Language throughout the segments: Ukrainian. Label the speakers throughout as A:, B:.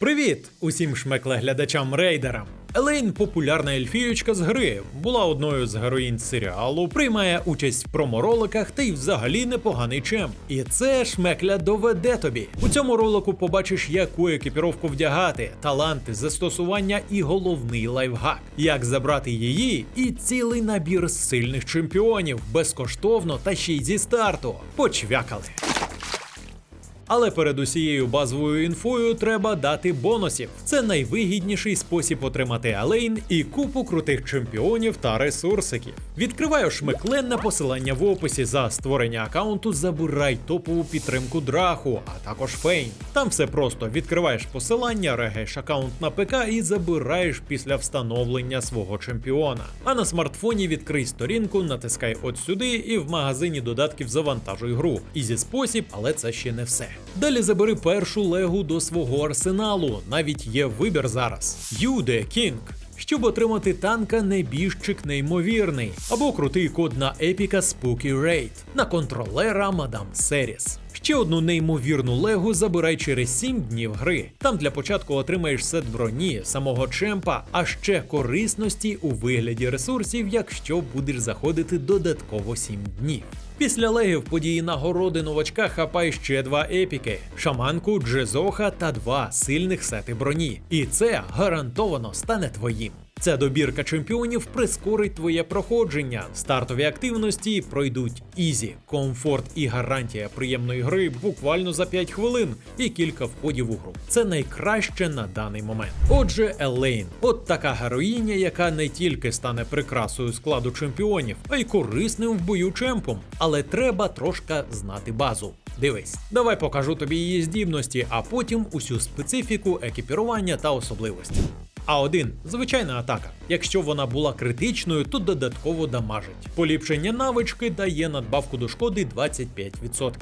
A: Привіт усім шмеклеглядачам рейдерам. Елейн популярна ельфієчка з гри, була одною з героїнь серіалу, приймає участь в промороликах та й взагалі непоганий чем. І це шмекля доведе тобі. У цьому ролику побачиш, яку екіпіровку вдягати, таланти, застосування і головний лайфхак, як забрати її, і цілий набір сильних чемпіонів безкоштовно та ще й зі старту. Почвякали. Але перед усією базовою інфою треба дати бонусів. Це найвигідніший спосіб отримати алейн і купу крутих чемпіонів та ресурсиків. Відкриваю шмекленне посилання в описі за створення аккаунту. Забирай топову підтримку драху, а також фейн. Там все просто відкриваєш посилання, регаєш аккаунт на ПК і забираєш після встановлення свого чемпіона. А на смартфоні відкрий сторінку, натискай от сюди і в магазині додатків завантажуй гру. Ізі спосіб, але це ще не все. Далі забери першу легу до свого арсеналу. Навіть є вибір зараз. Юде Кінг. Щоб отримати танка небіжчик неймовірний, або крутий код на епіка Spooky Raid, на контролера Мадам Серіс. Ще одну неймовірну легу забирай через 7 днів гри. Там для початку отримаєш сет броні, самого чемпа, а ще корисності у вигляді ресурсів, якщо будеш заходити додатково 7 днів. Після легів події нагороди новачка хапай ще два епіки: шаманку, джезоха та два сильних сети броні. І це гарантовано стане твоїм. Ця добірка чемпіонів прискорить твоє проходження. Стартові активності пройдуть ізі, комфорт і гарантія приємної гри буквально за 5 хвилин і кілька входів у гру. Це найкраще на даний момент. Отже, Елейн, от така героїня, яка не тільки стане прикрасою складу чемпіонів, а й корисним в бою чемпом. Але треба трошки знати базу. Дивись, давай покажу тобі її здібності, а потім усю специфіку, екіпірування та особливості. А1 звичайна атака. Якщо вона була критичною, то додатково дамажить. Поліпшення навички дає надбавку до шкоди 25%.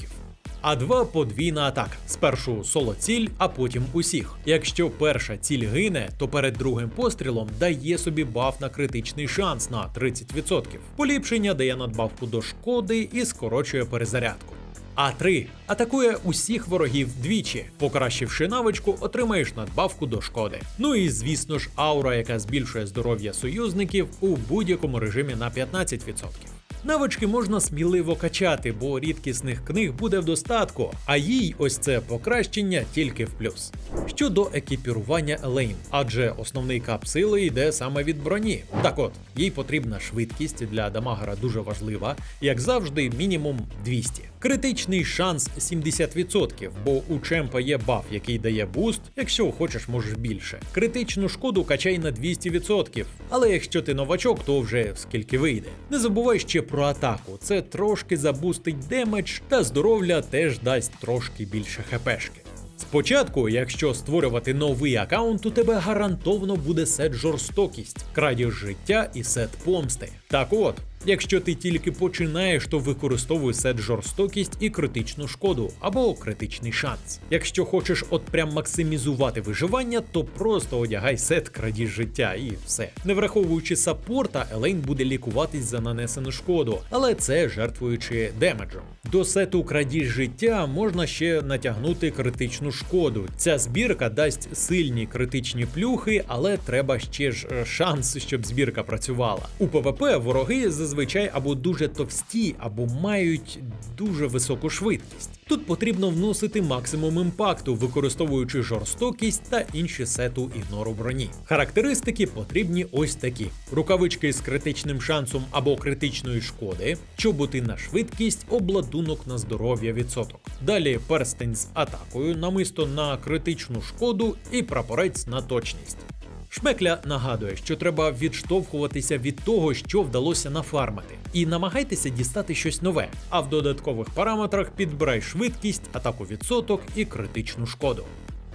A: А2 подвійна атака. Спершу соло ціль, а потім усіх. Якщо перша ціль гине, то перед другим пострілом дає собі баф на критичний шанс на 30%. Поліпшення дає надбавку до шкоди і скорочує перезарядку. А3 атакує усіх ворогів двічі. Покращивши навичку, отримаєш надбавку до шкоди. Ну і звісно ж, аура, яка збільшує здоров'я союзників у будь-якому режимі на 15%. Навички можна сміливо качати, бо рідкісних книг буде в достатку, а їй ось це покращення тільки в плюс. Щодо екіпірування Елейн, адже основний кап сили йде саме від броні. Так от, їй потрібна швидкість для дамагера дуже важлива, як завжди, мінімум 200. Критичний шанс 70%, бо у чемпа є баф, який дає буст, якщо хочеш, можеш більше. Критичну шкоду качай на 200%, але якщо ти новачок, то вже скільки вийде. Не забувай ще про атаку, це трошки забустить демедж, та здоров'я теж дасть трошки більше хпшки. Спочатку, якщо створювати новий аккаунт, у тебе гарантовано буде сет жорстокість, крадіж життя і сет помсти. Так от, якщо ти тільки починаєш, то використовуй сет жорстокість і критичну шкоду або критичний шанс. Якщо хочеш от прям максимізувати виживання, то просто одягай сет крадіж життя і все. Не враховуючи саппорта, Елейн буде лікуватись за нанесену шкоду, але це жертвуючи демеджем. До сету крадіж життя можна ще натягнути критичну шкоду. Ця збірка дасть сильні критичні плюхи, але треба ще ж е, шанс, щоб збірка працювала. У ПВП вороги зазвичай або дуже товсті, або мають дуже високу швидкість. Тут потрібно вносити максимум імпакту, використовуючи жорстокість та інші сету ігнору броні. Характеристики потрібні ось такі: рукавички з критичним шансом або критичної шкоди, чоботи на швидкість, обладунок на здоров'я відсоток. Далі перстень з атакою, намисто на критичну шкоду і прапорець на точність. Шмекля нагадує, що треба відштовхуватися від того, що вдалося нафармити, і намагайтеся дістати щось нове. А в додаткових параметрах підбирай швидкість, атаку відсоток і критичну шкоду.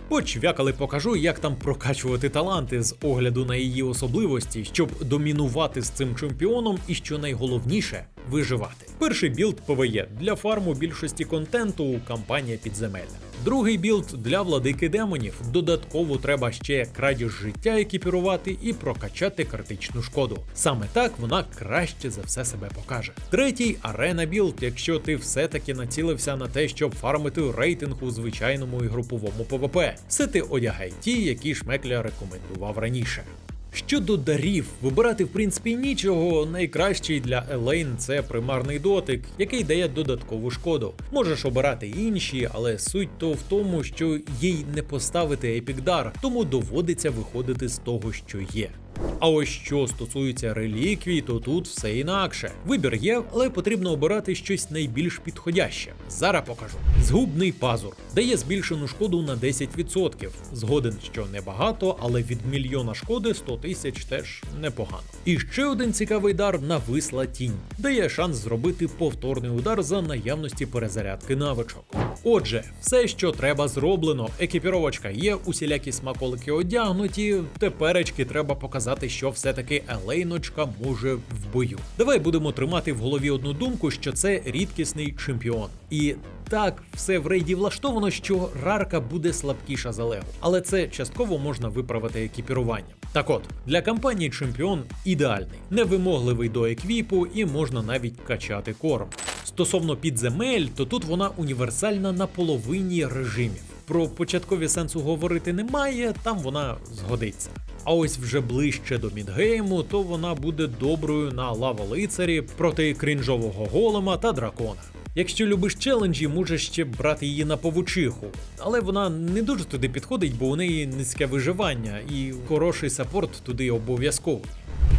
A: Почвякали покажу, як там прокачувати таланти з огляду на її особливості, щоб домінувати з цим чемпіоном і що найголовніше виживати. Перший білд ПВЕ для фарму більшості контенту кампанія підземелля. Другий білд для владики демонів. Додатково треба ще крадіж життя екіпірувати і прокачати критичну шкоду. Саме так вона краще за все себе покаже. Третій арена білд, якщо ти все-таки націлився на те, щоб фармити рейтинг у звичайному і груповому ПВП. Сети одягай ті, які шмекля рекомендував раніше. Щодо дарів, вибирати в принципі нічого. Найкращий для Елейн це примарний дотик, який дає додаткову шкоду. Можеш обирати інші, але суть то в тому, що їй не поставити епікдар, тому доводиться виходити з того, що є. А ось що стосується реліквій, то тут все інакше. Вибір є, але потрібно обирати щось найбільш підходяще. Зараз покажу. Згубний пазур дає збільшену шкоду на 10%. Згоден, що небагато, але від мільйона шкоди 100 тисяч теж непогано. І ще один цікавий дар нависла тінь. Дає шанс зробити повторний удар за наявності перезарядки навичок. Отже, все, що треба, зроблено. Екіпіровочка є, усілякі смаколики одягнуті. Теперечки треба показати, що все-таки Елейночка може в бою. Давай будемо тримати в голові одну думку, що це рідкісний чемпіон. І так, все в рейді влаштовано, що рарка буде слабкіша за Лего, але це частково можна виправити екіпіруванням. Так от, для кампанії чемпіон ідеальний, невимогливий до еквіпу і можна навіть качати корм. Стосовно підземель, то тут вона універсальна на половині режимів. Про початкові сенсу говорити немає, там вона згодиться. А ось вже ближче до мідгейму, то вона буде доброю на лава-лицарі проти крінжового голема та дракона. Якщо любиш челенджі, можеш ще брати її на повучиху, але вона не дуже туди підходить, бо у неї низьке виживання і хороший саппорт туди обов'язково.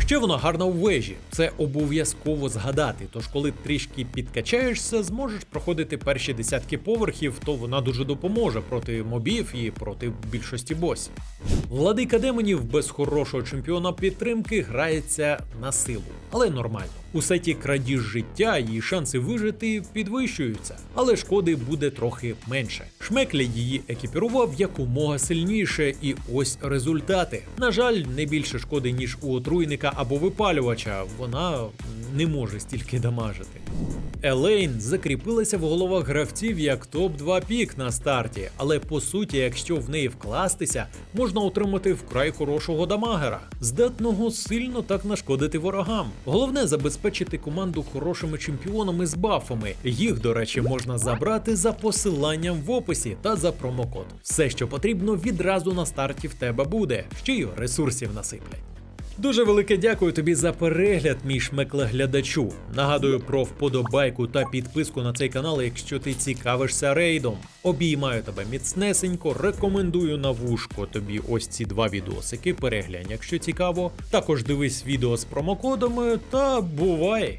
A: Ще вона гарна у вежі, це обов'язково згадати. Тож, коли трішки підкачаєшся, зможеш проходити перші десятки поверхів, то вона дуже допоможе проти мобів і проти більшості босів. Владика демонів без хорошого чемпіона підтримки грається на силу, але нормально. У сеті крадіж життя її шанси вижити підвищуються, але шкоди буде трохи менше. Шмекля її екіпірував якомога сильніше, і ось результати. На жаль, не більше шкоди, ніж у отруйника або випалювача. Вона не може стільки дамажити. Елейн закріпилася в головах гравців як топ-2 пік на старті, але по суті, якщо в неї вкластися, можна отримати вкрай хорошого дамагера, здатного сильно так нашкодити ворогам. Головне забезпечити команду хорошими чемпіонами з бафами. Їх, до речі, можна забрати за посиланням в описі та за промокод. Все, що потрібно, відразу на старті в тебе буде, ще й ресурсів насиплять. Дуже велике дякую тобі за перегляд, мій шмеклеглядачу. Нагадую про вподобайку та підписку на цей канал, якщо ти цікавишся рейдом. Обіймаю тебе міцнесенько, рекомендую на вушко тобі ось ці два відосики. Переглянь, якщо цікаво. Також дивись відео з промокодами та бувай!